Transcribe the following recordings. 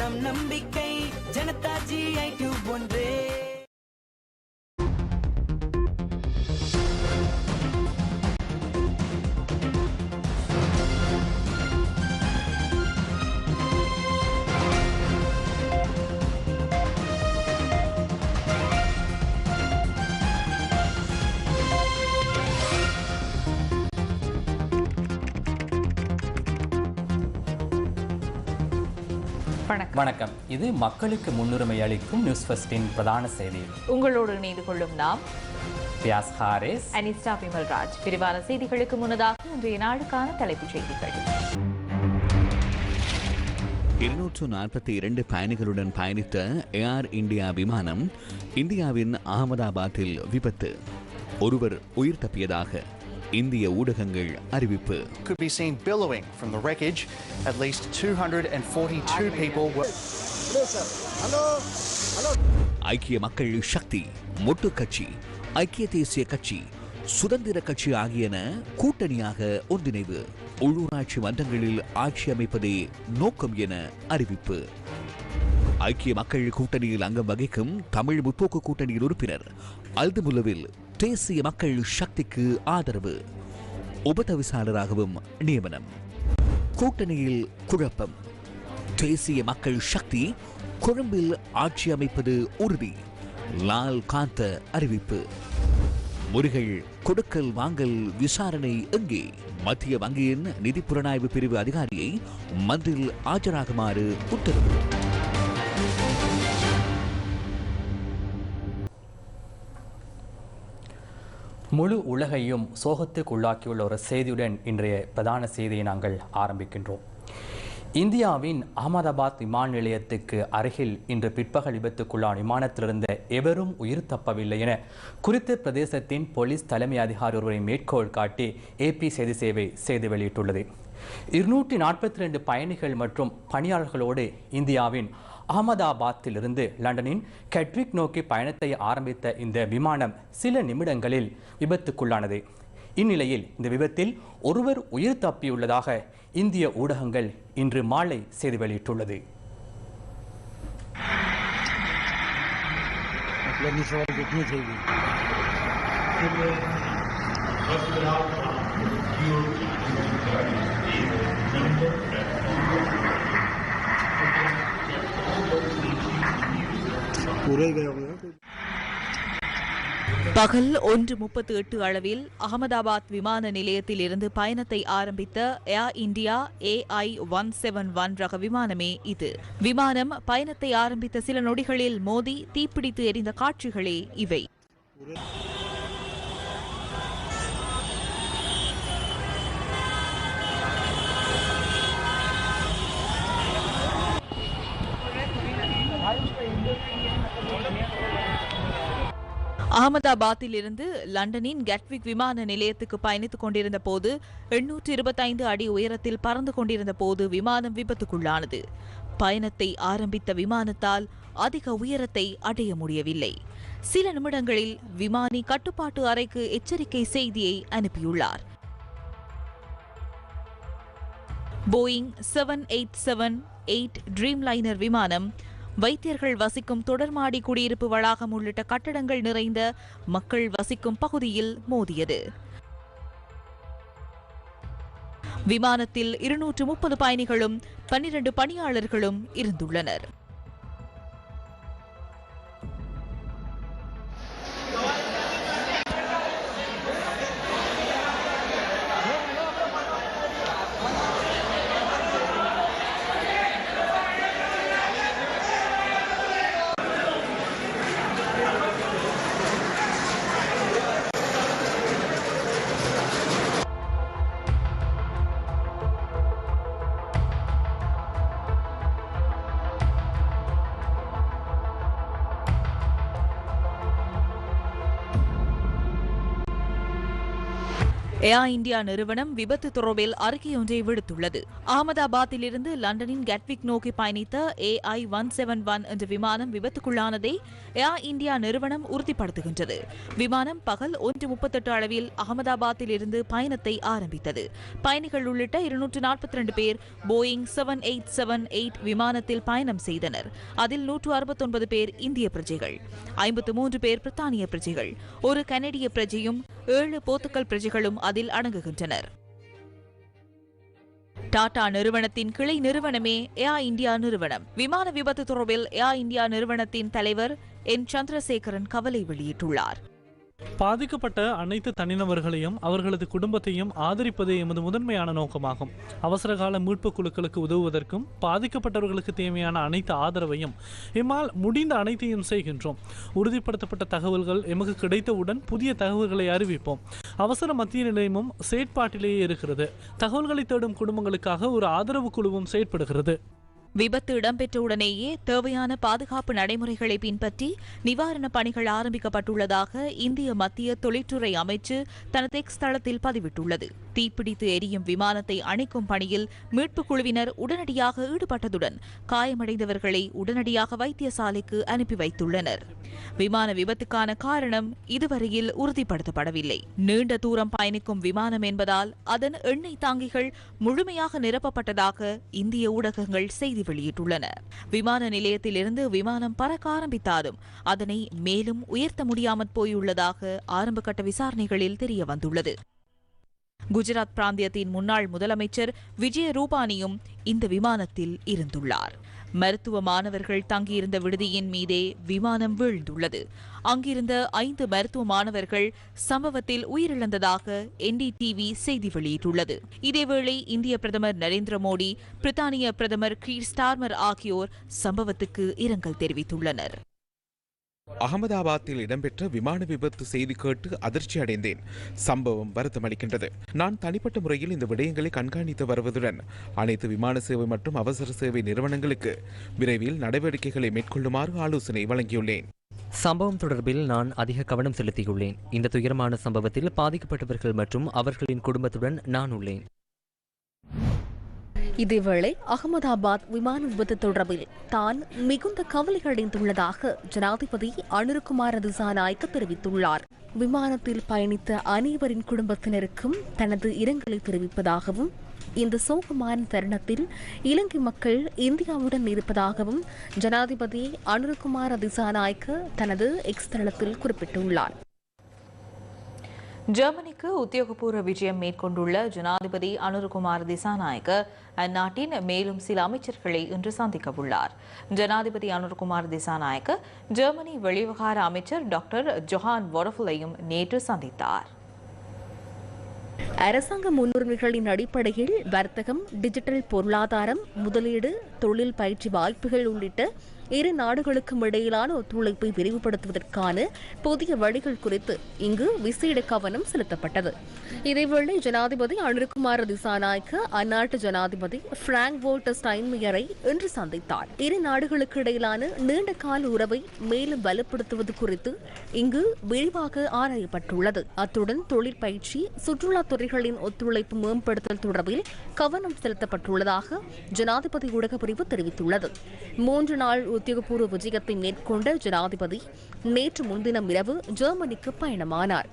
நம் நம்பிக்கை. ஜனதாஜி ஐ டியூப் ஒன்றே. வணக்கம். இது மக்களுக்கு முன்னுரிமை அளிக்கும் நியூஸ் ஃபர்ஸ்டின் பிரதான செய்தி. உங்களோடு இணைந்து கொள்ளும் நாம் பியாஸ் ஹாரிஸ். அனிஸ்டா விமல்ராஜ். விரிவான செய்திகளுக்கு முன்னதாக இன்றைய நாளுக்கான தலைப்புச் செய்திகள். இருநூற்று நாற்பத்தி இரண்டு பயணிகளுடன் பயணித்த ஏர் இந்தியா விமானம் இந்தியாவின் அகமதாபாத்தில் விபத்து. ஒருவர் உயிர் தப்பியதாக இந்திய ஊடகங்கள் அறிவிப்பு could be seen billowing from the wreckage. At least 242 people were. ஐக்கிய மக்கள் சக்தி மொட்டு கட்சி ஐக்கிய தேசிய கட்சி சுதந்திர கட்சி ஆகியன கூட்டணியாக ஒன்றிணைவு உள்ளூராட்சி மன்றங்களில் ஆட்சி அமைப்பதே நோக்கம் என அறிவிப்பு ஐக்கிய மக்கள் கூட்டணியில் அங்கம் வகிக்கும் தமிழ் முற்போக்கு கூட்டணியின் உறுப்பினர் அல்துமுல்லவில் தேசிய மக்கள் சக்திக்கு ஆதரவு. உபதவிசாளராகவும் நியமனம். கூட்டணியில் குழப்பம். தேசிய மக்கள் சக்தி கொழும்பில் ஆட்சி அமைப்பது உறுதி. லால் காந்த அறிவிப்பு. முறிகள் கொடுக்கல் வாங்கல் விசாரணை எங்கே? மத்திய வங்கியின் நிதி புலனாய்வு பிரிவு அதிகாரியை மந்திரில் ஆஜராகுமாறு உத்தரவு. முழு உலகையும் சோகத்துக்கு உள்ளாக்கியுள்ள ஒரு செய்தியுடன் இன்றைய பிரதான செய்தியை நாங்கள் ஆரம்பிக்கின்றோம். இந்தியாவின் அகமதாபாத் விமான நிலையத்துக்கு அருகில் இன்று பிற்பகல் விபத்துக்குள்ளான விமானத்திலிருந்த எவரும் உயிர் தப்பவில்லை என குறித்த பிரதேசத்தின் போலீஸ் தலைமை அதிகாரி ஒருவரை மேற்கோள் காட்டி ஏபி செய்தி சேவை செய்தி வெளியிட்டுள்ளது. இருநூற்றி நாற்பத்தி ரெண்டு பயணிகள் மற்றும் பணியாளர்களோடு இந்தியாவின் அகமதாபாத்திலிருந்து லண்டனின் கெட்விக் நோக்கி பயணத்தை ஆரம்பித்த இந்த விமானம் சில நிமிடங்களில் விபத்துக்குள்ளானது. இந்நிலையில் இந்த விபத்தில் ஒருவர் உயிர் தப்பியுள்ளதாக இந்திய ஊடகங்கள் இன்று மாலை செய்தி வெளியிட்டுள்ளது. பகல் ஒன்று முப்பத்து எட்டு அளவில் அகமதாபாத் விமான நிலையத்தில் இருந்து பயணத்தை ஆரம்பித்த Air India AI one seven one ரக விமானமே இது. விமானம் பயணத்தை ஆரம்பித்த சில நொடிகளில் மோதி தீப்பிடித்து எரிந்த காட்சிகளே இவை. அகமதாபாத்தில் இருந்து லண்டனின் கட்விக் விமான நிலையத்துக்கு பயணித்துக் கொண்டிருந்த போது எண்ணூற்று இருபத்தைந்து அடி உயரத்தில் பறந்து கொண்டிருந்த போது விமானம் விபத்துக்குள்ளானது. பயணத்தை ஆரம்பித்த விமானத்தால் அதிக உயரத்தை அடைய முடியவில்லை. சில நிமிடங்களில் விமானி கட்டுப்பாட்டு அறைக்கு எச்சரிக்கை செய்தியை அனுப்பியுள்ளார். Boeing seven eight seven eight dreamliner விமானம் வைத்தியர்கள் வசிக்கும் தொடர்மாடி குடியிருப்பு வளாகம் உள்ளிட்ட கட்டடங்கள் நிறைந்த மக்கள் வசிக்கும் பகுதியில் மோதியது. விமானத்தில் இருநூற்று முப்பது பயணிகளும் பன்னிரண்டு பணியாளர்களும் இருந்துள்ளனர். ஏர் இந்தியா நிறுவனம் விபத்து தொடர்பில் அறிக்கையொன்றை விடுத்துள்ளது. அகமதாபாத்திலிருந்து லண்டனின் கட்விக் நோக்கி பயணித்த ஏஐ ஒன் செவன் ஒன் என்ற விமானம் விபத்துக்குள்ளானதை ஏர் இந்தியா நிறுவனம் உறுதிப்படுத்துகின்றது. விமானம் பகல் ஒன்று முப்பத்தெட்டு அளவில் அகமதாபாத்தில் இருந்து பயணத்தை ஆரம்பித்தது. பயணிகள் உள்ளிட்ட இருநூற்று நாற்பத்தி ரெண்டு பேர் Boeing seven eight seven eight விமானத்தில் பயணம் செய்தனர். அதில் நூற்று அறுபத்தொன்பது பேர் இந்திய பிரஜைகள் ஐம்பத்து மூன்று பேர் பிரித்தானிய பிரஜைகள் ஒரு கனடிய பிரஜையும் ஏழு போர்த்துக்கல் பிரஜைகளும் அதில் அடங்குகின்றனர். டாடா நிறுவனத்தின் கிளை நிறுவனமே ஏர் இந்தியா நிறுவனம். விமான விபத்து தொடர்பில் ஏர் இந்தியா நிறுவனத்தின் தலைவர் என். சந்திரசேகரன் கவலை வெளியிட்டுள்ளார். பாதிக்கப்பட்ட அனைத்து தனிநபர்களையும் அவர்களது குடும்பத்தையும் ஆதரிப்பதே எமது முதன்மையான நோக்கமாகும். அவசரகால மீட்புக் குழுக்களுக்கு உதவுவதற்கும் பாதிக்கப்பட்டவர்களுக்கு தேவையான அனைத்து ஆதரவையும் எம்மால் முடிந்த அனைத்தையும் செய்கின்றோம். உறுதிப்படுத்தப்பட்ட தகவல்கள் எமக்கு கிடைத்தவுடன் புதிய தகவல்களை அறிவிப்போம். அவசர மத்திய நிலையமும் செயற்பாட்டிலேயே இருக்கிறது. தகவல்களை தேடும் குடும்பங்களுக்காக ஒரு ஆதரவு குழுவும் செயற்படுகிறது. விபத்து இடம்பெற்றவுடனேயே தேவையான பாதுகாப்பு நடைமுறைகளை பின்பற்றி நிவாரணப் பணிகள் ஆரம்பிக்கப்பட்டுள்ளதாக இந்திய மத்திய தொழிற்துறை அமைச்சு தனது எக்ஸ் தளத்தில் பதிவிட்டுள்ளது. தீப்பிடித்து எரியும் விமானத்தை அணைக்கும் பணியில் மீட்புக் குழுவினர் உடனடியாக ஈடுபட்டதுடன் காயமடைந்தவர்களை உடனடியாக வைத்தியசாலைக்கு அனுப்பி வைத்துள்ளனர். விமான விபத்துக்கான காரணம் இதுவரையில் உறுதிப்படுத்தப்படவில்லை. நீண்ட தூரம் பயணிக்கும் விமானம் என்பதால் அதன் எண்ணெய் தாங்கிகள் முழுமையாக நிரப்பப்பட்டதாக இந்திய ஊடகங்கள் செய்தி வெளியிட்டுள்ளன. விமான நிலையத்திலிருந்து விமானம் பறக்க ஆரம்பித்தாலும் அதனை மேலும் உயர்த்த முடியாமற் போயுள்ளதாக ஆரம்பகட்ட விசாரணைகளில் தெரிய வந்துள்ளது குஜராத் பிராந்தியத்தின் முன்னாள் முதலமைச்சர் விஜய ரூபானியும் இந்த விமானத்தில் இருந்துள்ளார். மருத்துவ மாணவர்கள் தங்கியிருந்த விடுதியின் மீதே விமானம் வீழ்ந்துள்ளது. அங்கிருந்த ஐந்து மருத்துவ மாணவர்கள் சம்பவத்தில் உயிரிழந்ததாக என்டிடிவி செய்தி வெளியிட்டுள்ளது. இதேவேளை இந்திய பிரதமர் நரேந்திர மோடி பிரித்தானிய பிரதமர் கீர் ஸ்டார்மர் ஆகியோர் சம்பவத்துக்கு இரங்கல் தெரிவித்துள்ளனர். அகமதாபாத்தில் இடம்பெற்ற விமான விபத்து செய்தி கேட்டு அதிர்ச்சி அடைந்தேன். சம்பவம் வருத்தமளிக்கின்றது. நான் தனிப்பட்ட முறையில் இந்த விடயங்களை கண்காணித்து வருவதுடன் அனைத்து விமான சேவை மற்றும் அவசர சேவை நிறுவனங்களுக்கு விரைவில் நடவடிக்கைகளை மேற்கொள்ளுமாறு ஆலோசனை வழங்கியுள்ளேன். சம்பவம் தொடர்பில் நான் அதிக கவனம் செலுத்தியுள்ளேன். இந்த துயரமான சம்பவத்தில் பாதிக்கப்பட்டவர்கள் மற்றும் அவர்களின் குடும்பத்துடன் நான் உள்ளேன். இதேவேளை அகமதாபாத் விமான விபத்து தொடர்பில் தான் மிகுந்த கவலை அடைந்துள்ளதாக ஜனாதிபதி அனுருகுமார் திசாநாயக்க தெரிவித்துள்ளார். விமானத்தில் பயணித்த அனைவரின் குடும்பத்தினருக்கும் தனது இரங்கலை தெரிவிப்பதாகவும் இந்த சோகமான தருணத்தில் இலங்கை மக்கள் இந்தியாவுடன் இருப்பதாகவும் ஜனாதிபதி அனுருகுமார் திசாநாயக்க தனது எக்ஸ் தளத்தில் குறிப்பிட்டுள்ளார். ஜெர்மனிக்கு உத்தியோகபூர்வ விஜயம் மேற்கொண்டுள்ள ஜனாதிபதி அனுருகுமார் திசாநாயக்க அந்நாட்டின் மேலும் சில அமைச்சர்களை இன்று சந்திக்கவுள்ளார். ஜனாதிபதி அனுருகுமார் திசாநாயக்க ஜெர்மனி வெளிவிவகார அமைச்சர் டாக்டர் ஜொஹான் வொரஃபுலையும் நேற்று சந்தித்தார். அரசாங்க முன்னுரிமைகளின் அடிப்படையில் வர்த்தகம் டிஜிட்டல் பொருளாதாரம் முதலீடு தொழில் பயிற்சி வாய்ப்புகள் உள்ளிட்ட இரு நாடுகளுக்கும் இடையிலான ஒத்துழைப்பை விரிவுபடுத்துவதற்கான புதிய வழிகள் குறித்து இங்கு விசேட கவனம் செலுத்தப்பட்டது. இதேவேளை ஜனாதிபதி அனுர்குமார் திசாநாயக்க அந்நாட்டு ஜனாதிபதி பிராங்க் வோல்டர் ஸ்டைன்மியரை இன்று சந்தித்தார். இரு நாடுகளுக்கு இடையிலான நீண்ட கால உறவை மேலும் வலுப்படுத்துவது குறித்து இங்கு விரிவாக ஆராயப்பட்டுள்ளது. அத்துடன் தொழிற்பயிற்சி சுற்றுலா துறைகளின் ஒத்துழைப்பு மேம்படுத்தல் தொடர்பில் கவனம் செலுத்தப்பட்டுள்ளதாக ஜனாதிபதி ஊடகப்பிரிவு தெரிவித்துள்ளது. மூன்று நாள் உத்தியோகபூர்வ விஜயத்தை மேற்கொண்ட ஜனாதிபதி நேற்று முன்தினம் இரவு ஜெர்மனிக்கு பயணமானார்.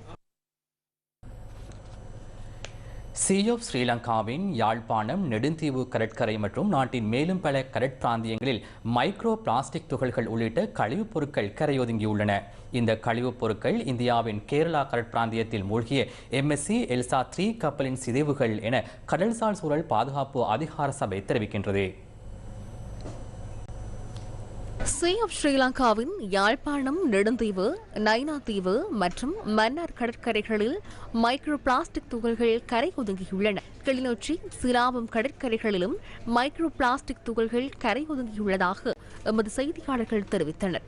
சியோப் ஸ்ரீலங்காவின் யாழ்ப்பாணம் நெடுந்தீவு கடற்கரை மற்றும் நாட்டின் மேலும் பல கடற்பிராந்தியங்களில் மைக்ரோ பிளாஸ்டிக் துகள்கள் உள்ளிட்ட கழிவுப் பொருட்கள் கரையொதுங்கியுள்ளன. இந்த கழிவுப் பொருட்கள் இந்தியாவின் கேரளா கடற்பிராந்தியத்தில் மூழ்கிய எம்எஸ்சி எல்சா த்ரீ கப்பலின் சிதைவுகள் என கடல்சார் சூழல் பாதுகாப்பு அதிகார சபை தெரிவிக்கின்றது. சே ஆஃப் ஸ்ரீலங்காவின் யாழ்ப்பாணம் நெடுந்தீவு நைனா தீவு மற்றும் மன்னார் கடற்கரைகளில் மைக்ரோ பிளாஸ்டிக் துகள்கள் கரை ஒதுங்கியுள்ளன. கிளிநொச்சி சிலாபம் கடற்கரைகளிலும் மைக்ரோ பிளாஸ்டிக் துகள்கள் கரை ஒதுங்கியுள்ளதாக எமது செய்தியாளர்கள் தெரிவித்தனர்.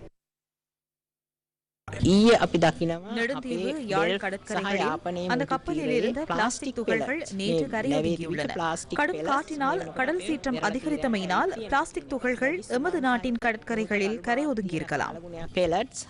ஈய அப்படி தாக்கினமா நெடுந்தீவு யாழ் கடற்கரைகளில் அந்த கப்பலில் இருந்த பிளாஸ்டிக் துகள்கள் நேற்று கரையொதுங்கியுள்ளன கடும் காற்றினால் கடல் சீற்றம் அதிகரித்தமையினால் பிளாஸ்டிக் துகள்கள் எமது நாட்டின் கடற்கரைகளில் கரையொதுங்கியிருக்கலாம்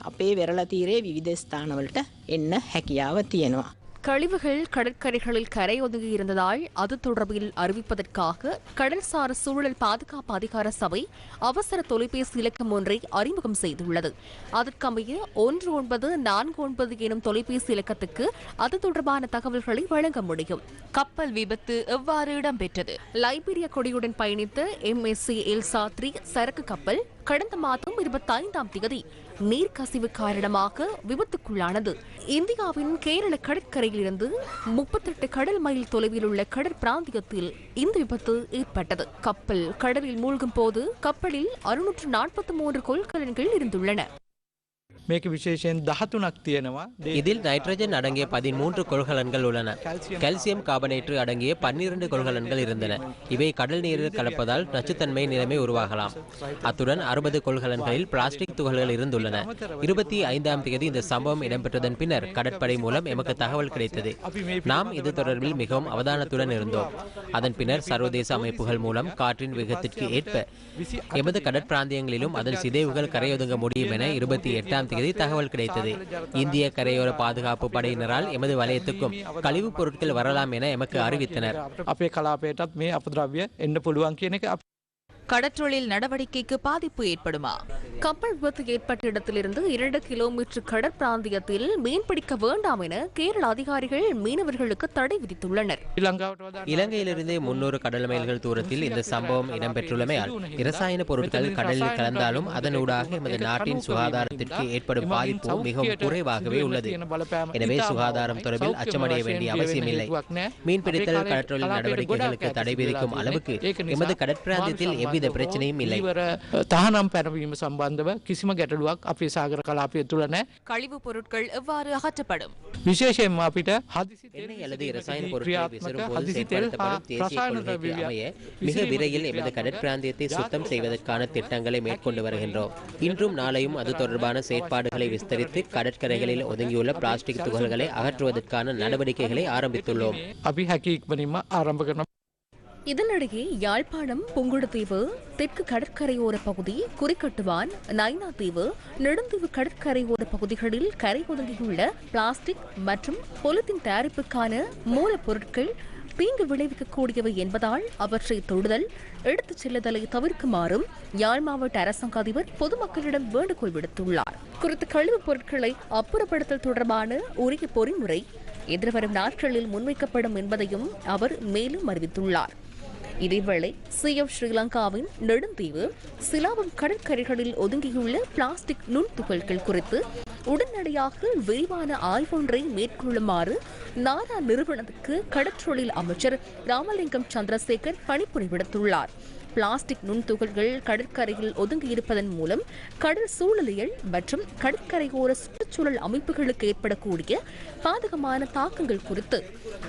அப்பே விரல தீரே விவித ஸ்தானவள்கிட்ட என்ன ஹக்கியாவ தியனுவா? கழிவுகள் கடற்கரைகளில் கரை ஒதுங்கி இருந்ததால் அது தொடர்பில் அறிவிப்பதற்காக கடல்சார் சூழல் பாதுகாப்பு அதிகார சபை அவசர தொலைபேசி இலக்கம் ஒன்றை அறிமுகம் செய்துள்ளது. அதற்கமைய ஒன்று ஒன்பது நான்கு ஒன்பது எனும் தொலைபேசி இலக்கத்துக்கு அது தொடர்பான தகவல்களை வழங்க முடியும். கப்பல் விபத்து எவ்வாறு இடம்பெற்றது? லைபீரிய கொடியுடன் பயணித்த எம்எஸ்சி எல்சா த்ரீ சரக்கு கப்பல் கடந்த மாதம் இருபத்தி ஐந்தாம் தேதி நீர்க்கசிவு காரணமாக விபத்துக்குள்ளானது. இந்தியாவின் கேரள கடற்கரையிலிருந்து முப்பத்தெட்டு கடல் மைல் தொலைவில் உள்ள கடற்பிராந்தியத்தில் இந்த விபத்து ஏற்பட்டது. கப்பல் கடலில் மூழ்கும் போது கப்பலில் அறுநூற்று நாற்பத்தி மூன்று கொள்கலன்கள் இருந்துள்ளன. මේක විශේෂයෙන් දහතුනක් තියෙනවා இதில் நைட்ரஜன் அடங்கிய பதிமூன்று கொள்கலன்கள் உள்ளன கால்சியம் கார்பனேற்று அடங்கிய பன்னிரண்டு கொள்கலன்கள் இருந்தன இவை கடல் நீரில் கலப்பதால் நச்சுத்தன்மை நிலைமை உருவாகலாம் அத்துடன் அறுபது கொள்கலன்களில் பிளாஸ்டிக் துகள்கள் இருந்துள்ளன இருபத்தி ஐந்தாம் தேதி இந்த சம்பவம் இடம்பெற்றதன் பின்னர் கடற்படை மூலம் எமக்கு தகவல் கிடைத்தது நாம் இது தொடர்பில் மிகவும் அவதானத்துடன் இருந்தோம் அதன் பின்னர் சர்வதேச அமைப்புகள் மூலம் காற்றின் வேகத்திற்கு ஏற்ப எமது கடற்பிராந்தியங்களிலும் அதன் சிதைவுகள் கரையொதுங்க முடியும் என இருபத்தி எட்டாம் தேதி தகவல் கிடைத்தது. இந்திய கரையோர பாதுகாப்பு படையினரால் எமது வலயத்துக்கும் கழிவுப் பொருட்கள் வரலாம் என எமக்கு அறிவித்தனர். கடற்றொழில் நடவடிக்கைக்கு பாதிப்பு ஏற்படுமா? கப்பல் விபத்து ஏற்பட்ட இடத்திலிருந்து இரண்டு கிலோமீட்டர் கடற்பிராந்தியத்தில் மீன்பிடிக்க வேண்டாம் என கேரள அதிகாரிகள் மீனவர்களுக்கு தடை விதித்துள்ளனர். இலங்கையிலிருந்து முன்னூறு கடல் மைல்கள் தூரத்தில் இந்த சம்பவம் இடம்பெற்றுள்ளமையால் இரசாயன பொருட்கள் கடலில் கலந்தாலும் அதனூடாக எமது நாட்டின் சுகாதாரத்திற்கு ஏற்படும் பாதிப்பு மிகவும் குறைவாகவே உள்ளது. எனவே சுகாதாரம் தொடர்பில் அச்சமடைய வேண்டிய அவசியமில்லை. மீன்பிடித்தல் கடற்றொழில் நடவடிக்கைகளுக்கு தடை விதிக்கும் அளவுக்கு எமது கடற்பிராந்தியத்தில் எவ்வித பிரச்சனையும் இல்லை ඉවර තහනම් පැනවීම සම්බන්ධව කිසිම ගැටලුවක් අපේ සාගර කලාපය තුළ නෑ கழிவுப் பொருட்கள் எவ்வாறு அகற்றப்படும் විශේෂයෙන්ම අපිට හදිසි எண்ணெய் அல்லது இரசாயன பொருட்களை விசிறும் போது செயல்படுத்தப்படும் தேசிய கொள்கைக்கு அமைய மிக விரைவில் எமது கடற்பிராந்தியத்தை சுத்தம் செய்வதற்கான திட்டங்களை மேற்கொண்டு வருகின்றோம் இன்றும் நாளையும் அது தொடர்பான செயற்பாடுகளை விஸ்தரித்து கடற்கரைகளில் ஒதுங்கியுள்ள பிளாஸ்டிக் துகள்களை அகற்றுவதற்கான நடவடிக்கைகளை ஆரம்பித்துள்ளோம் අපි හැකි ඉක්මනින්ම ආරම්භ කරන இதனிடையே யாழ்ப்பாணம் புங்குடுதீவு தெற்கு கடற்கரையோர பகுதி குறிக்கட்டுவான் நைனா தீவு நெடுந்தீவு கடற்கரையோர பகுதிகளில் கரை ஒதுங்கியுள்ள பிளாஸ்டிக் மற்றும் பொலித்தின் தயாரிப்புக்கான மூலப்பொருட்கள் தீங்கு விளைவிக்கக்கூடியவை என்பதால் அவற்றை தொடுதல் எடுத்துச் செல்லுதலை தவிர்க்குமாறும் யாழ் மாவட்ட அரசாங்க அதிபர் பொதுமக்களிடம் வேண்டுகோள் விடுத்துள்ளார். குறித்த கழிவுப் பொருட்களை அப்புறப்படுத்தல் தொடர்பான உரிய பொறிமுறை எதிர்வரும் நாட்களில் முன்வைக்கப்படும் என்பதையும் அவர் மேலும் அறிவித்துள்ளார். இதேவேளை சிஎஃப் ஸ்ரீலங்காவின் நெடுந்தீவு சிலாவம் கடற்கரைகளில் ஒதுங்கியுள்ள பிளாஸ்டிக் நுண்துகள்கள் குறித்து உடனடியாக விரிவான ஆய்வொன்றை மேற்கொள்ளுமாறு நாரா நிறுவனத்துக்கு கடற்றொழில் அமைச்சர் ராமலிங்கம் சந்திரசேகர் பணிப்புரி விடுத்துள்ளார் பிளாஸ்டிக் நுண்துகள்கள் கடற்கரையில் ஒதுங்கியிருப்பதன் மூலம் கடல் சூழலியல் மற்றும் கடற்கரையோர சுற்றுச்சூழல் அமைப்புகளுக்கு ஏற்படக்கூடிய பாதகமான தாக்கங்கள் குறித்து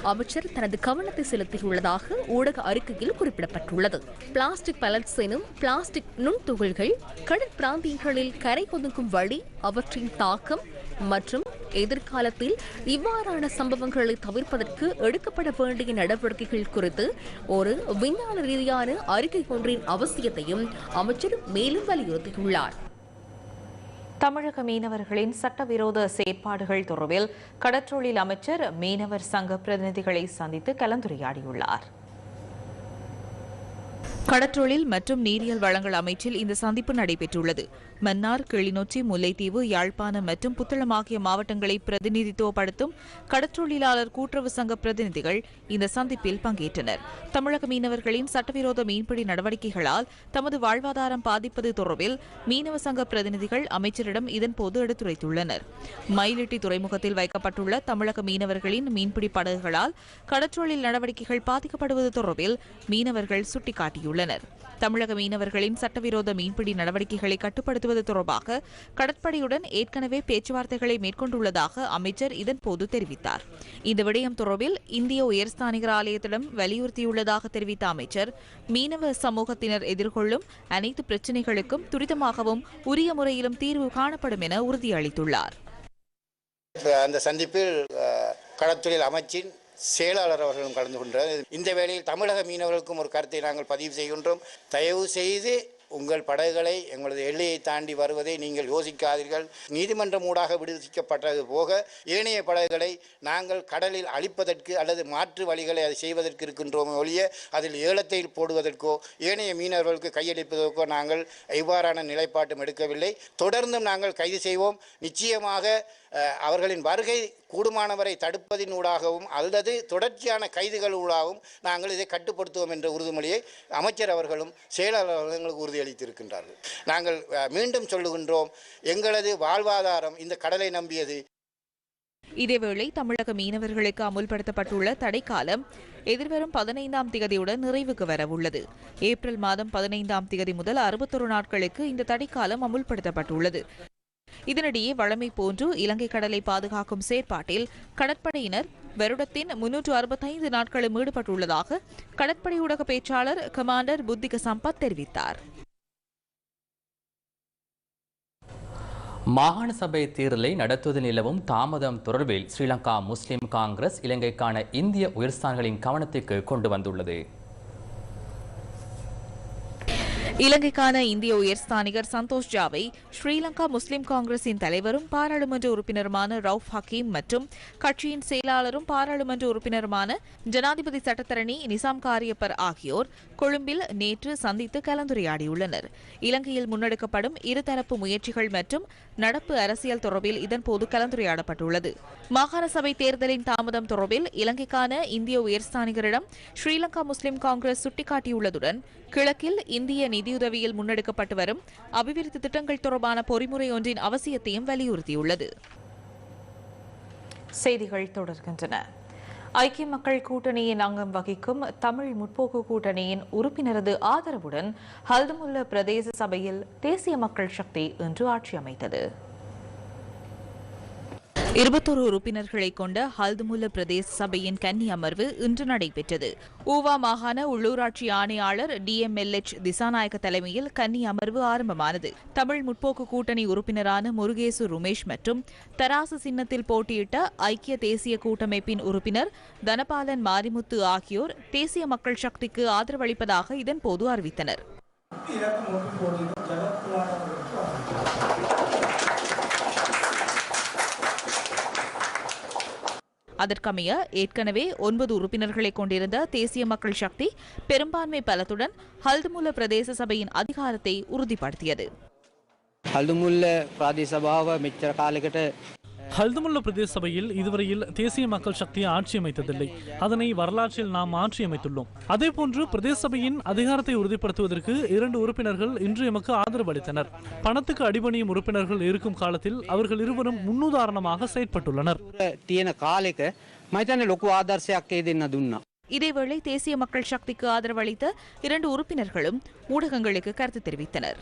அமைச்சர் தனது கவனத்தை செலுத்தியுள்ளதாக ஊடக அறிக்கையில் குறிப்பிடப்பட்டுள்ளது. பிளாஸ்டிக் பலட்ஸ் எனும் பிளாஸ்டிக் நுண்துகள்கள் கடற் பிராந்தியங்களில் கரை ஒதுங்கும் வழி அவற்றின் தாக்கம் மற்றும் எதிர்காலத்தில் இவ்வாறான சம்பவங்களை தவிர்ப்பதற்கு எடுக்கப்பட வேண்டிய நடவடிக்கைகள் குறித்து ஒரு விஞ்ஞான ரீதியான அறிக்கை ஒன்றின் அவசியத்தையும் அமைச்சர் மேலும் வலியுறுத்தியுள்ளார். தமிழக மீனவர்களின் சட்டவிரோத செயற்பாடுகள் தொடர்பில் கடற்றொழில் அமைச்சர் மீனவர் சங்க பிரதிநிதிகளை சந்தித்து கலந்துரையாடியுள்ளார். கடற்றொழில் மற்றும் நீரியல் வளங்கள் அமைச்சில் இந்த சந்திப்பு நடைபெற்றுள்ளது. மன்னார் கிளிநொச்சி முல்லைத்தீவு யாழ்ப்பாணம் மற்றும் புத்தளம் ஆகிய மாவட்டங்களை பிரதிநிதித்துவப்படுத்தும் கடற்றொழிலாளர் கூட்டுறவு சங்க பிரதிநிதிகள் இந்த சந்திப்பில் பங்கேற்றனர். தமிழக மீனவர்களின் சட்டவிரோத மீன்பிடி நடவடிக்கைகளால் தமது வாழ்வாதாரம் பாதிப்பது தொடர்பில் மீனவ சங்க பிரதிநிதிகள் அமைச்சரிடம் இதன்போது எடுத்துரைத்துள்ளனர். மயிலிட்டி துறைமுகத்தில் வைக்கப்பட்டுள்ள தமிழக மீனவர்களின் மீன்பிடி படகுகளால் கடற்றொழில் நடவடிக்கைகள் பாதிக்கப்படுவது தொடர்பில் மீனவர்கள் சுட்டிக்காட்டியுள்ளனர். தமிழக மீனவர்களின் சட்டவிரோத மீன்பிடி நடவடிக்கைகளை கட்டுப்படுத்துவது தொடர்பாக கடற்படையுடன் ஏற்கனவே பேச்சுவார்த்தைகளை மேற்கொண்டுள்ளதாக அமைச்சர் இதன்போது தெரிவித்தார். இந்த விடயம் தொடர்பில் இந்திய உயர்ஸ்தானிகர் ஆலயத்திடம் வலியுறுத்தியுள்ளதாக தெரிவித்த அமைச்சர் மீனவ சமூகத்தினர் எதிர்கொள்ளும் அனைத்து பிரச்சினைகளுக்கும் துரிதமாகவும் உரிய முறையிலும் தீர்வு காணப்படும் என உறுதியளித்துள்ளார். அந்த சந்திப்பில் கடற்தொழில் அமைச்சின் செயலாளர் அவர்களும் கலந்து கொண்டார் இந்த வேளையில் தமிழக மீனவர்களுக்கும் ஒரு கருத்தை நாங்கள் பதிவு செய்கின்றோம். தயவு செய்து உங்கள் படகுகளை எங்களது எல்லையை தாண்டி வருவதை நீங்கள் யோசிக்காதீர்கள். நீதிமன்றம் ஊடாக விடுவிக்கப்பட்டது போக ஏனைய படகுகளை நாங்கள் கடலில் அழிப்பதற்கு அல்லது மாற்று வழிகளை அதை செய்வதற்கு இருக்கின்றோமே ஒழிய அதில் ஏலத்தை போடுவதற்கோ ஏனைய மீனவர்களுக்கு கையளிப்பதற்கோ நாங்கள் இவ்வாறான நிலைப்பாட்டும் எடுக்கவில்லை. தொடர்ந்தும் நாங்கள் கைது செய்வோம். நிச்சயமாக அவர்களின் வருகை கூடுமானவரை தடுப்பதினூடாகவும் அல்லது தொடர்ச்சியான கைதுகளூடாகவும் நாங்கள் இதை கட்டுப்படுத்துவோம் என்ற உறுதிமொழியை அமைச்சர் அவர்களும் செயலாளர் அவர்களும் எங்களுக்கு உறுதியளித்திருக்கின்றார்கள். நாங்கள் மீண்டும் சொல்லுகின்றோம் எங்களது வாழ்வாதாரம் இந்த கடலை நம்பியது. இதேவேளை தமிழக மீனவர்களுக்கு அமுல்படுத்தப்பட்டுள்ள தடைக்காலம் எதிர்வரும் பதினைந்தாம் திகதியுடன் நிறைவுக்கு வரவுள்ளது. ஏப்ரல் மாதம் பதினைந்தாம் திகதி முதல் அறுபத்தொரு நாட்களுக்கு இந்த தடைக்காலம் அமுல்படுத்தப்பட்டுள்ளது. இதனிடையே வழமை போன்று இலங்கை கடலை பாதுகாக்கும் செயற்பாட்டில் கடற்படையினர் வருடத்தின் முன்னூற்று அறுபத்தைந்து நாட்களும் ஈடுபட்டுள்ளதாக கடற்படை ஊடக பேச்சாளர் கமாண்டர் புத்திக சம்பத் தெரிவித்தார். மாகாண சபை தேர்தலை நடத்துவது நிலவும் தாமதம் தொடர்பில் ஸ்ரீலங்கா முஸ்லிம் காங்கிரஸ் இலங்கைக்கான இந்திய உயர்ஸ்தான்களின் கவனத்திற்கு கொண்டு வந்துள்ளது. இலங்கைக்கான இந்திய உயர்ஸ்தானிகர் சந்தோஷ் ஜாவை ஸ்ரீலங்கா முஸ்லிம் காங்கிரசின் தலைவரும் பாராளுமன்ற உறுப்பினருமான ரவுஃப் ஹக்கீம் மற்றும் கட்சியின் செயலாளரும் பாராளுமன்ற உறுப்பினருமான ஜனாதிபதி சட்டத்தரணி நிசாம் காரியப்பர் ஆகியோர் கொழும்பில் நேற்று சந்தித்து கலந்துரையாடியுள்ளனர். இலங்கையில் முன்னெடுக்கப்படும் இருதரப்பு முயற்சிகள் மற்றும் நடப்பு அரசியல் தொடர்பில் இதன்போது கலந்துரையாடப்பட்டுள்ளது. மாகாண சபை தேர்தலின் தாமதம் தொடர்பில் இலங்கைக்கான இந்திய உயர்ஸ்தானிகரிடம் ஸ்ரீலங்கா முஸ்லிம் காங்கிரஸ் சுட்டிக்காட்டியுள்ளதுடன் கிழக்கில் இந்திய நிதியுதவியில் முன்னெடுக்கப்பட்டு வரும் அபிவிருத்தி திட்டங்கள் தொடர்பான பொறிமுறை ஒன்றின் அவசியத்தையும் வலியுறுத்தியுள்ளது. செய்திகள் தொடர்கின்றன. ஐக்கிய மக்கள் கூட்டணியின் அங்கம் வகிக்கும் தமிழ் முற்போக்கு கூட்டணியின் உறுப்பினரது ஆதரவுடன் ஹல்துமுல்ல பிரதேச சபையில் தேசிய மக்கள் சக்தி இன்று ஆட்சி அமைத்தது. இருபத்தொரு உறுப்பினர்களை கொண்ட ஹல்துமுல்ல பிரதேச சபையின் கன்னி அமர்வு இன்று நடைபெற்றது. ஊவா மாகாண உள்ளூராட்சி ஆணையாளர் டிஎம்எல்எச் திசாநாயக்க தலைமையில் கன்னி அமர்வு ஆரம்பமானது. தமிழ் முற்போக்கு கூட்டணி உறுப்பினரான முருகேசு ருமேஷ் மற்றும் தராசு சின்னத்தில் போட்டியிட்ட ஐக்கிய தேசிய கூட்டமைப்பின் உறுப்பினர் தனபாலன் மாரிமுத்து ஆகியோர் தேசிய மக்கள் சக்திக்கு ஆதரவளிப்பதாக இதன்போது அறிவித்தனர். அதற்கமைய ஏற்கனவே ஒன்பது உறுப்பினர்களை கொண்டிருந்த தேசிய மக்கள் சக்தி பெரும்பான்மை பலத்துடன் ஹல்துமுல்ல பிரதேச சபையின் அதிகாரத்தை உறுதிப்படுத்தியது හල්දුමුල්ල ප්‍රාදේශභාව මෙච්චර කාලෙකට ஹல்துமுல்ல பிரதேச சபையில் இதுவரையில் தேசிய மக்கள் சக்தி ஆட்சி அமைத்ததில்லை. அதனை வரலாற்றில் நாம் ஆட்சி அமைத்துள்ளோம். அதேபோன்று பிரதேச சபையின் அதிகாரத்தை உறுதிப்படுத்துவதற்கு இரண்டு உறுப்பினர்கள் இன்று எமக்கு ஆதரவு அளித்தனர். பணத்துக்கு அடிபணியும் உறுப்பினர்கள் இருக்கும் காலத்தில் அவர்கள் இருவரும் முன்னுதாரணமாக செயற்பட்டுள்ளனர். இதேவேளை தேசிய மக்கள் சக்திக்கு ஆதரவு அளித்த இரண்டு உறுப்பினர்களும் ஊடகங்களுக்கு கருத்து தெரிவித்தனர்.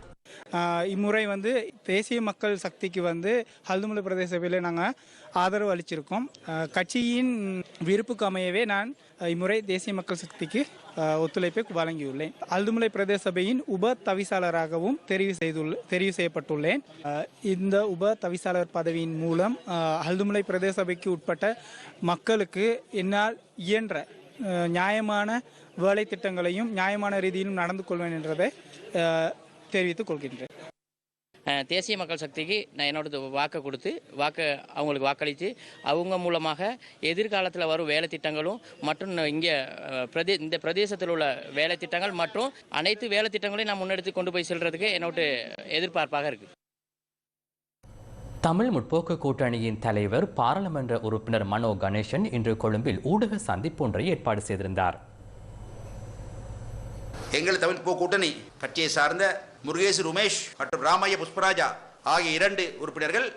இம்முறை வந்து தேசிய மக்கள் சக்திக்கு வந்து ஹல்துமலை பிரதேச சபையில் நாங்கள் ஆதரவு அளிச்சிருக்கோம். கட்சியின் விருப்புக்கு அமையவே நான் இம்முறை தேசிய மக்கள் சக்திக்கு ஒத்துழைப்பை வழங்கியுள்ளேன். அல்துமலை பிரதேச சபையின் உப தவிசாளராகவும் தெரிவு செய்துள்ள தெரிவு செய்யப்பட்டுள்ளேன். இந்த உப தவிசாளர் பதவியின் மூலம் அல்துமலை பிரதேச சபைக்கு உட்பட்ட மக்களுக்கு என்னால் இயன்ற நியாயமான வேலை திட்டங்களையும் நியாயமான ரீதியிலும் நடந்து கொள்வேன் என்றதை தெரிவித்துக் கொள்கின்றேன். தேசிய மக்கள் சக்திக்கு நான் என்னோட வாக்கை கொடுத்து வாக்கை அவங்களுக்கு வாக்களித்து அவங்க மூலமாக எதிர்காலத்தில் வரும் வேலை திட்டங்களும் மற்றும் இங்கே பிரதே இந்த பிரதேசத்தில் உள்ள வேலை திட்டங்கள் மற்றும் அனைத்து வேலை திட்டங்களையும் நான் முன்னெடுத்து கொண்டு போய் செல்றதுக்கு என்னோட எதிர்பார்ப்பாக இருக்குது தமிழ் முற்போக்கு கூட்டணியின் தலைவர் பாராளுமன்ற உறுப்பினர் மனோ கணேசன் இன்று கொழும்பில் ஊடக சந்திப்பு ஒன்றை ஏற்பாடு செய்திருந்தார். எங்கள் தமிழ் போ கூட்டணி கட்சியை சார்ந்த முருகேஷ் உமேஷ் மற்றும் ராமைய புஷ்பராஜா ஆகிய இரண்டு உறுப்பினர்கள்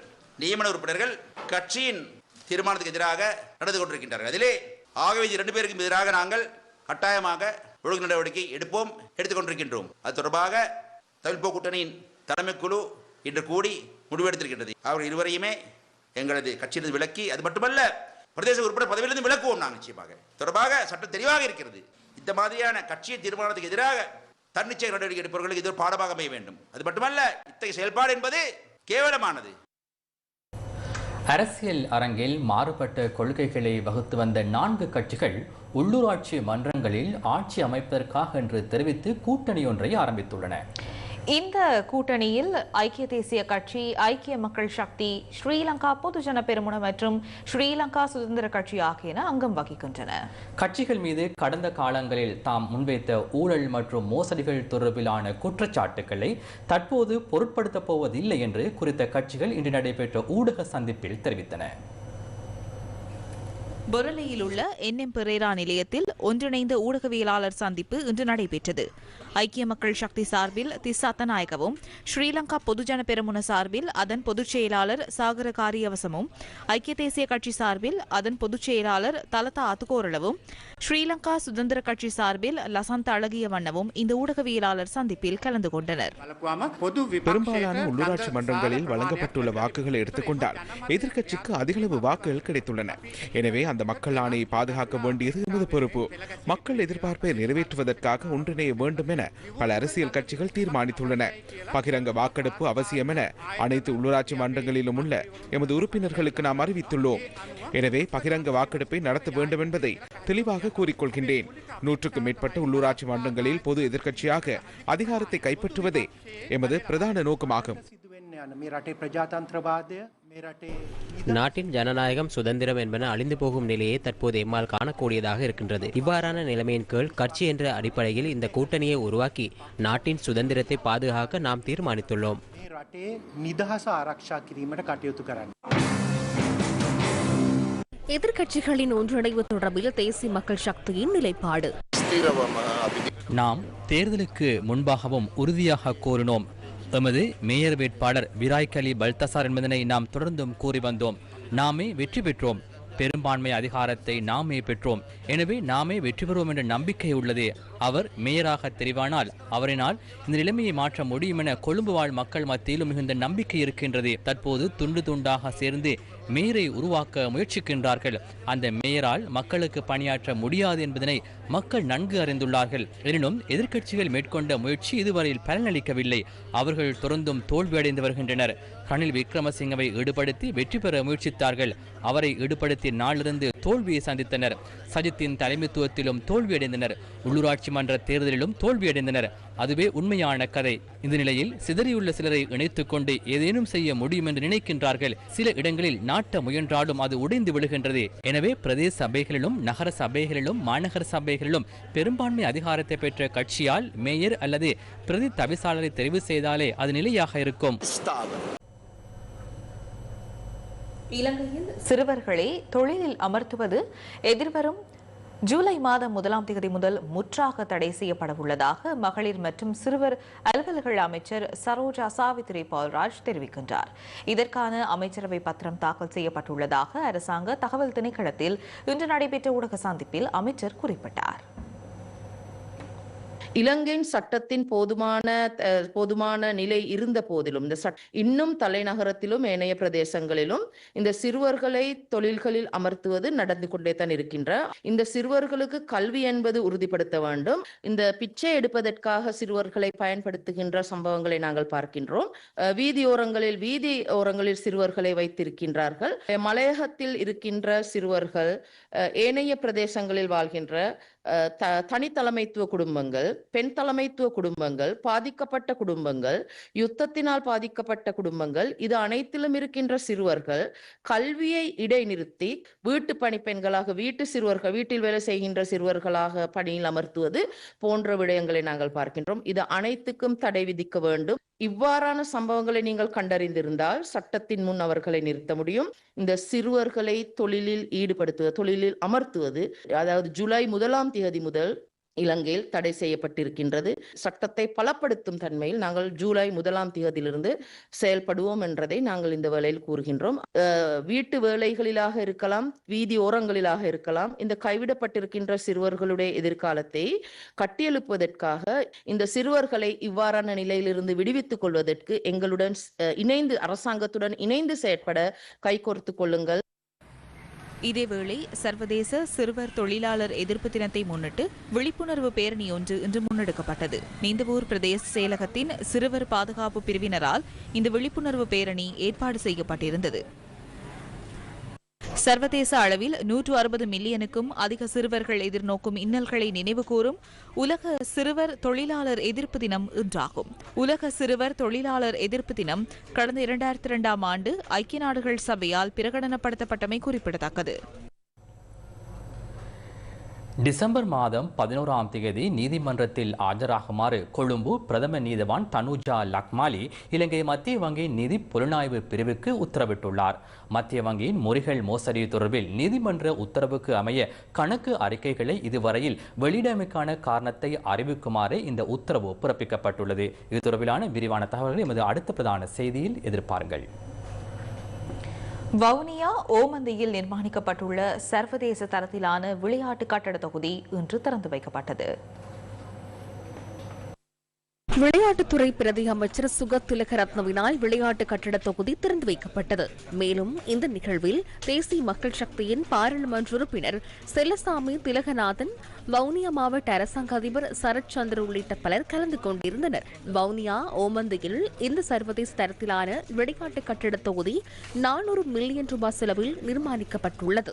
நியமன உறுப்பினர்கள் கட்சியின் தீர்மானத்துக்கு எதிராக நடந்து கொண்டிருக்கின்றார்கள். அதிலே ஆகவே இது இரண்டு பேருக்கும் எதிராக நாங்கள் கட்டாயமாக ஒழுங்கு நடவடிக்கை எடுப்போம் எடுத்துக்கொண்டிருக்கின்றோம் அது தொடர்பாக தமிழ் போ கூட்டணியின் தலைமைக்குழு இன்று கூடி முடிவெடுத்திருக்கின்றது. அவர்கள் இருவரையுமே எங்களது கட்சியிலிருந்து விலக்கி அது மட்டுமல்ல பிரதேச உறுப்பினர் பதவியிலிருந்து விலக்குவோம் நாங்கள் நிச்சயமாக. தொடர்பாக சட்டம் தெளிவாக இருக்கிறது. இந்த மாதிரியான கட்சியின் தீர்மானத்துக்கு எதிராக தன்னிச்சை நடவடிக்கை எடுப்பவர்களுக்கு இது ஒரு பாடமாக அமைய வேண்டும். அது மட்டுமல்ல இத்தகைய செயல்பாடு என்பது கேவலமானது. அரசியல் அரங்கில் மாறுபட்ட கொள்கைகளை வகுத்து வந்த நான்கு கட்சிகள் உள்ளூராட்சி மன்றங்களில் ஆட்சி அமைப்பதற்காக என்று தெரிவித்து கூட்டணி ஒன்றை ஆரம்பித்துள்ளன. இந்த கூட்டணியில் ஐக்கிய தேசிய கட்சி ஐக்கிய மக்கள் சக்தி ஸ்ரீலங்கா பொதுஜன பெருமுன மற்றும் ஸ்ரீலங்கா சுதந்திர கட்சி ஆகியன அங்கம் வகிக்கின்றன. கட்சிகள் மீது கடந்த காலங்களில் தாம் முன்வைத்த ஊழல் மற்றும் மோசடிகள் தொடர்பிலான குற்றச்சாட்டுக்களை தற்போது பொருட்படுத்தப் போவதில்லை என்று குறித்த கட்சிகள் இன்று நடைபெற்ற ஊடக சந்திப்பில் தெரிவித்தன. பொரலையில் உள்ள என்எம் பெரேரா நிலையத்தில் ஒன்றிணைந்த ஊடகவியலாளர் சந்திப்பு இன்று நடைபெற்றது. ஐக்கிய மக்கள் சக்தி சார்பில் திசாத்தநாயகவும் ஸ்ரீலங்கா பொதுஜன பெருமுன சார்பில் அதன் பொதுச் செயலாளர் சாகர காரியவசமும் ஐக்கிய தேசிய கட்சி சார்பில் அதன் பொதுச் செயலாளர் தலதா அத்துகோரளவும் ஸ்ரீலங்கா சுதந்திர கட்சி சார்பில் லசந்த அழகிய வண்ணவும் இந்த ஊடகவியலாளர் சந்திப்பில் கலந்து கொண்டனர். பெரும்பாலான உள்ளூராட்சி மன்றங்களில் வழங்கப்பட்டுள்ள வாக்குகளை எடுத்துக்கொண்டால் எதிர்க்கட்சிக்கு அதிகளவு வாக்குகள் கிடைத்துள்ளன. எனவே அந்த மக்கள் ஆணையை பாதுகாக்க வேண்டியது எமது பொறுப்பு. மக்கள் எதிர்பார்ப்பை நிறைவேற்றுவதற்காக ஒன்றிணைய வேண்டும் என என பல அரசியல் கட்சிகள் தீர்மானித்துள்ளன. பகிரங்க வாக்கெடுப்பு அவசியம் என அனைத்து உள்ளூராட்சி மன்றங்களிலும் உள்ள எமது உறுப்பினர்களுக்கு நாம் அறிவித்துள்ளோம். எனவே பகிரங்க வாக்கெடுப்பை நடத்த வேண்டும் என்பதை தெளிவாக கூறிக்கொள்கின்றேன். நூற்றுக்கும் மேற்பட்ட உள்ளூராட்சி மன்றங்களில் பொது எதிர்க்கட்சியாக அதிகாரத்தை கைப்பற்றுவதே எமது பிரதான நோக்கமாகும். நாட்டின் ஜனநாயகம் சுதந்திரம் என்பன அழிந்து போகும் நிலையை தற்போது எம்மால் காணக்கூடியதாக இருக்கின்றது. இவ்வாறான நிலைமையின் கீழ் கட்சி என்ற அடிப்படையில் இந்த கூட்டணியை உருவாக்கி நாட்டின் சுதந்திரத்தை பாதுகாக்க நாம் தீர்மானித்துள்ளோம். எதிர்கட்சிகளின் ஒன்றிணைவு தொடர்பில் தேசிய மக்கள் சக்தியின் நிலைப்பாடு. நாம் தேர்தலுக்கு முன்பாகவும் உறுதியாக கோரினோம். எமது மேயர் வேட்பாளர் விராய்கலி பல்தசார் என்பதனை நாம் தொடர்ந்தும் கூறி வந்தோம். நாமே வெற்றி பெற்றோம். பெரும்பான்மை அதிகாரத்தை நாமே பெற்றோம். எனவே நாமே வெற்றி பெறுவோம் என்ற நம்பிக்கை உள்ளது. அவர் மேயராக தெரிவானால் அவரினால் இந்த நிலைமையை மாற்ற முடியும் என கொழும்பு வாழ் மக்கள் மத்தியிலும் மிகுந்த நம்பிக்கை இருக்கின்றது. தற்போது துண்டு துண்டாக சேர்ந்து மேயரை உருவாக்க முயற்சிக்கின்றார்கள். அந்த மேயரால் மக்களுக்கு பணியாற்ற முடியாது என்பதனை மக்கள் நன்கு அறிந்துள்ளார்கள். எனினும் எதிர்க்கட்சிகள் மேற்கொண்ட முயற்சி இதுவரையில் பலனளிக்கவில்லை. அவர்கள் தொடர்ந்தும் தோல்வியடைந்து வருகின்றனர். ரணில் விக்ரமசிங்கவை ஈடுபடுத்தி வெற்றி பெற முயற்சித்தார்கள். அவரை ஈடுபடுத்தி நாளிலிருந்து தோல்வியை சந்தித்தனர். சஜித்தின் தலைமைத்துவத்திலும் தோல்வியடைந்தனர். உள்ளூராட்சி மன்ற தேர்தலிலும் தோல்வியடைந்தனர். அதுவே உண்மையான கதை. இந்த நிலையில் சிதறியுள்ள சிலரை இணைத்துக் கொண்டு ஏதேனும் செய்ய முடியும் என்று நினைக்கின்றார்கள். சில இடங்களில் நாட்ட முயன்றாலும் அது உடைந்து விழுகின்றது. எனவே பிரதேச சபைகளிலும் நகர சபைகளிலும் மாநகர சபைகளிலும் பெரும்பான்மை அதிகாரத்தை பெற்ற கட்சியால் மேயர் அல்லது பிரதி தவிசாளரை தெரிவு செய்தாலே அது நிலையாக இருக்கும். இலங்கையில் சிறுவர்களை தொழிலில் அமர்த்துவது எதிர்வரும் ஜூலை மாதம் முதலாம் தேதி முதல் முற்றாக தடை செய்யப்படவுள்ளதாக மகளிர் மற்றும் சிறுவர் அலுவல்கள் அமைச்சர் சரோஜா சாவித்ரி பால்ராஜ் தெரிவிக்கின்றார். இதற்கான அமைச்சரவை பத்திரம் தாக்கல் செய்யப்பட்டுள்ளதாக அரசாங்க தகவல் திணைக்களத்தில் இன்று நடைபெற்ற ஊடக சந்திப்பில் அமைச்சர் குறிப்பிட்டார். இலங்கையின் சட்டத்தின் போதுமான அஹ், போதுமான நிலை இருந்த போதிலும் இந்த இன்னும் தலைநகரத்திலும் ஏனைய பிரதேசங்களிலும் இந்த சிறுவர்களை தொழில்களில் அமர்த்துவது நடந்து கொண்டே தான் இருக்கின்ற. இந்த சிறுவர்களுக்கு கல்வி என்பது உறுதிப்படுத்த வேண்டும். இந்த பிச்சை எடுப்பதற்காக சிறுவர்களை பயன்படுத்துகின்ற சம்பவங்களை நாங்கள் பார்க்கின்றோம். அஹ், வீதியோரங்களில் வீதி ஓரங்களில் சிறுவர்களை வைத்திருக்கின்றார்கள். மலையகத்தில் இருக்கின்ற சிறுவர்கள் அஹ், ஏனைய பிரதேசங்களில் வாழ்கின்ற த தனித்தலைமைத்துவ குடும்பங்கள் பெண் தலைமைத்துவ குடும்பங்கள் பாதிக்கப்பட்ட குடும்பங்கள் யுத்தத்தினால் பாதிக்கப்பட்ட குடும்பங்கள் இது அனைத்திலும் இருக்கின்ற சிறுவர்கள் கல்வியை இடைநிறுத்தி வீட்டு பணிப்பெண்களாக வீட்டு சிறுவர்கள் வீட்டில் வேலை செய்கின்ற சிறுவர்களாக பணியில் அமர்த்துவது போன்ற விடயங்களை நாங்கள் பார்க்கின்றோம். இது அனைத்துக்கும் தடை விதிக்க வேண்டும். இவ்வாறான சம்பவங்களை நீங்கள் கண்டறிந்திருந்தால் சட்டத்தின் முன் அவர்களை நிறுத்த முடியும். இந்த சிறுவர்களை தொழிலில் ஈடுபடுத்துவது தொழிலில் அமர்த்துவது அதாவது ஜூலை முதலாம் தேதி முதல் இலங்கையில் தடை செய்யப்பட்டிருக்கின்றது. சட்டத்தை பலப்படுத்தும் தன்மையில் நாங்கள் ஜூலை முதலாம் தேதியிலிருந்து செயல்படுவோம் என்றதை நாங்கள் இந்த வேளையில் கூறுகின்றோம். வீட்டு வேலைகளிலாக இருக்கலாம் வீதி ஓரங்களிலாக இருக்கலாம் இந்த கைவிடப்பட்டிருக்கின்ற சிறுவர்களுடைய எதிர்காலத்தை கட்டியெழுப்பதற்காக இந்த சிறுவர்களை இவ்வாறான நிலையிலிருந்து விடுவித்துக் கொள்வதற்கு எங்களுடன் இணைந்து அரசாங்கத்துடன் இணைந்து செயற்பட கைகோர்த்து கொள்ளுங்கள். இதேவேளை சர்வதேச சிறுவர் தொழிலாளர் எதிர்ப்பு தினத்தை முன்னிட்டு விழிப்புணர்வு பேரணி ஒன்று இன்று முன்னெடுக்கப்பட்டது. நீந்தவூர் பிரதேச செயலகத்தின் சிறுவர் பாதுகாப்பு பிரிவினரால் இந்த விழிப்புணர்வு பேரணி ஏற்பாடு செய்யப்பட்டிருந்தது. சர்வதேச அளவில் நூற்று அறுபது மில்லியனுக்கும் அதிக சிறுவர்கள் எதிர்நோக்கும் இன்னல்களை நினைவுகூரும் உலக சிறுவர் தொழிலாளர் எதிர்ப்பு தினம் இன்றாகும். உலக சிறுவர் தொழிலாளர் எதிர்ப்பு தினம் கடந்த இரண்டாயிரத்தி இரண்டாம் ஆண்டு ஐக்கிய நாடுகள் சபையால் பிரகடனப்படுத்தப்பட்டமை குறிப்பிடத்தக்கது. டிசம்பர் மாதம் பதினோராம் தேதி நீதிமன்றத்தில் ஆஜராகுமாறு கொழும்பு பிரதம நீதிவான் தனுஜா லக்மாலி இலங்கை மத்திய வங்கியின் நிதி புலனாய்வு பிரிவுக்கு உத்தரவிட்டுள்ளார். மத்திய வங்கியின் முறிகள் மோசடி தொடர்பில் நீதிமன்ற உத்தரவுக்கு அமைய கணக்கு அறிக்கைகளை இதுவரையில் வெளியிடமைக்கான காரணத்தை அறிவிக்குமாறு இந்த உத்தரவு பிறப்பிக்கப்பட்டுள்ளது. இது தொடர்பிலான விரிவான தகவல்களை எமது அடுத்த பிரதான செய்தியில் எதிர்பாருங்கள். வவுனியா ஓமந்தையில் நிர்மாணிக்கப்பட்டுள்ள சர்வதேச தரத்திலான விளையாட்டு கட்டட தொகுதி இன்று திறந்து வைக்கப்பட்டது. விளையாட்டுத்துறை பிரதி அமைச்சர் சுகத் திலகரத்னவினால் விளையாட்டு கட்டட தொகுதி திறந்து வைக்கப்பட்டது. மேலும் இந்த நிகழ்வில் தேசிய மக்கள் சக்தியின் பாராளுமன்ற உறுப்பினர் செல்லசாமி திலகநாதன் வவுனியா மாவட்ட அரசாங்க அதிபர் சரத் சந்திர உள்ளிட்ட பலர் கலந்து கொண்டிருந்தனர். வவுனியா ஓமந்தையில் இந்த சர்வதேச தரத்திலான விளையாட்டு கட்டட தொகுதி நானூறு மில்லியன் ரூபாய் செலவில் நிர்மாணிக்கப்பட்டுள்ளது.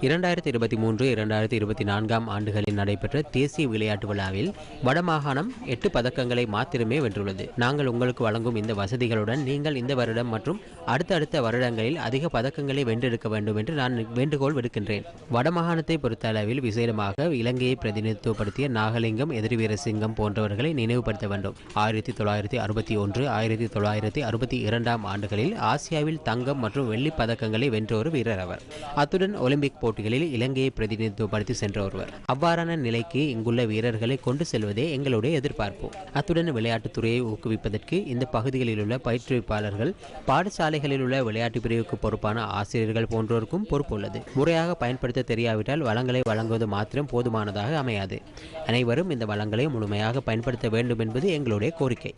இரண்டாயிரத்தி இருபத்தி மூன்று இரண்டாயிரத்தி இருபத்தி நான்காம் ஆண்டுகளில் நடைபெற்ற தேசிய விளையாட்டு விழாவில் வடமாகாணம் எட்டு பதக்கங்களை மாத்திரமே வென்றுள்ளது. நாங்கள் உங்களுக்கு வழங்கும் இந்த வசதிகளுடன் நீங்கள் இந்த வருடம் மற்றும் அடுத்தடுத்த வருடங்களில் அதிக பதக்கங்களை வென்றெடுக்க வேண்டும் என்று நான் வேண்டுகோள் விடுக்கின்றேன். வடமாகாணத்தை பொறுத்த அளவில் விசேடமாக இலங்கையை பிரதிநிதித்துவப்படுத்திய நாகலிங்கம் எதிர்வீர சிங்கம் போன்றவர்களை நினைவுபடுத்த வேண்டும். ஆயிரத்தி தொள்ளாயிரத்தி அறுபத்தி ஒன்று ஆயிரத்தி தொள்ளாயிரத்தி அறுபத்தி இரண்டாம் ஆண்டுகளில் ஆசியாவில் தங்கம் மற்றும் வெள்ளி பதக்கங்களை வென்ற ஒரு வீரர் அவர். அத்துடன் ஒலிம்பிக் போட்டிகளில் இலங்கையை பிரதிநிதித்துவப்படுத்தி சென்ற ஒருவர் அவ்வாறான நிலைக்கு இங்குள்ள வீரர்களை கொண்டு செல்வதே எங்களுடைய எதிர்பார்ப்பு. அத்துடன் விளையாட்டுத் துறையை ஊக்குவிப்பதற்கு இந்த பகுதிகளில் உள்ள பயிற்றுவிப்பாளர்கள் பாடசாலைகளில் உள்ள விளையாட்டு பிரிவுக்கு பொறுப்பான ஆசிரியர்கள் போன்றோருக்கும் பொறுப்பு உள்ளது. முறையாக பயன்படுத்த தெரியாவிட்டால் வளங்களை வழங்குவது மாத்திரம் போதுமானதாக அமையாது. அனைவரும் இந்த வளங்களை முழுமையாக பயன்படுத்த வேண்டும் என்பது எங்களுடைய கோரிக்கை.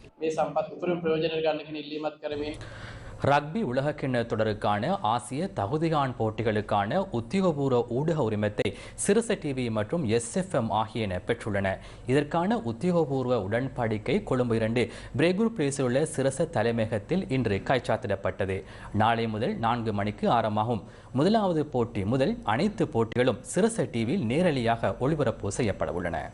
ரக்பி உலகக்கிண்ண தொடருக்கான ஆசிய தகுதியான் போட்டிகளுக்கான உத்தியோகபூர்வ ஊடக உரிமத்தை சிறுச டிவி மற்றும் எஸ்எஃப்எம் ஆகியன பெற்றுள்ளன. இதற்கான உத்தியோகபூர்வ உடன்படிக்கை கொழும்பு இரண்டு பிரேகூர் பிரேசில் உள்ள சிரச தலைமையகத்தில் இன்று கைச்சாத்திடப்பட்டது. நாளை முதல் நான்கு மணிக்கு ஆரம்பமாகும். முதலாவது போட்டி முதல் அனைத்து போட்டிகளும் சிரச டிவியில் நேரலியாக ஒளிபரப்பு செய்யப்பட உள்ளன.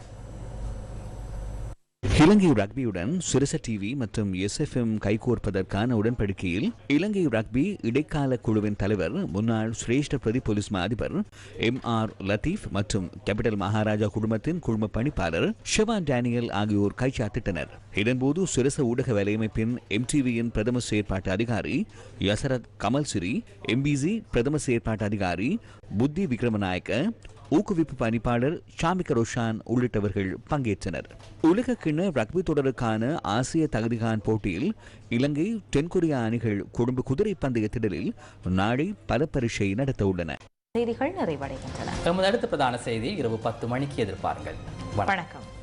இலங்கை ரக்பியுடன் சிரச டிவி மற்றும் எஸ்எஃப்எம் கைகோர்ப்பதற்கான உடன்படிக்கையில் இலங்கை ரக்பி இடைக்கால குழுவின் தலைவர் முன்னாள் சிரேஷ்ட பிரதி போலீஸ் மா அதிபர் எம் ஆர் லத்தீப் மற்றும் கேபிட்டல் மகாராஜா குடும்பத்தின் குழும பணிப்பாளர் ஷெவான் டேனியல் ஆகியோர் கைச்சாத்திட்டனர். இதன்போது சிரச ஊடக வேலையமைப்பின் எம்டிவியின் பிரதம செயற்பாட்டு அதிகாரி யசரத் கமல்சிரி எம்பிசி பிரதம செயற்பாட்டு அதிகாரி புத்தி விக்ரமநாயக்க ஊக்குவிப்பு பணிப்பாளர் ஷாமிக ரோஷான் உள்ளிட்டவர்கள் பங்கேற்றனர். உலக கிண்ண ரக்பி தொடருக்கான ஆசிய தகுதிகான் போட்டியில் இலங்கை தென்கொரியா அணிகள் கொழும்பு குதிரை பந்தய திடலில் நாளை பல பரீட்சை நடத்த உள்ளன. செய்திகள் நிறைவடைகின்றன. எமது அடுத்த பிரதான செய்தி இரவு பத்து மணிக்கு எதிர்பாருங்கள். வணக்கம்.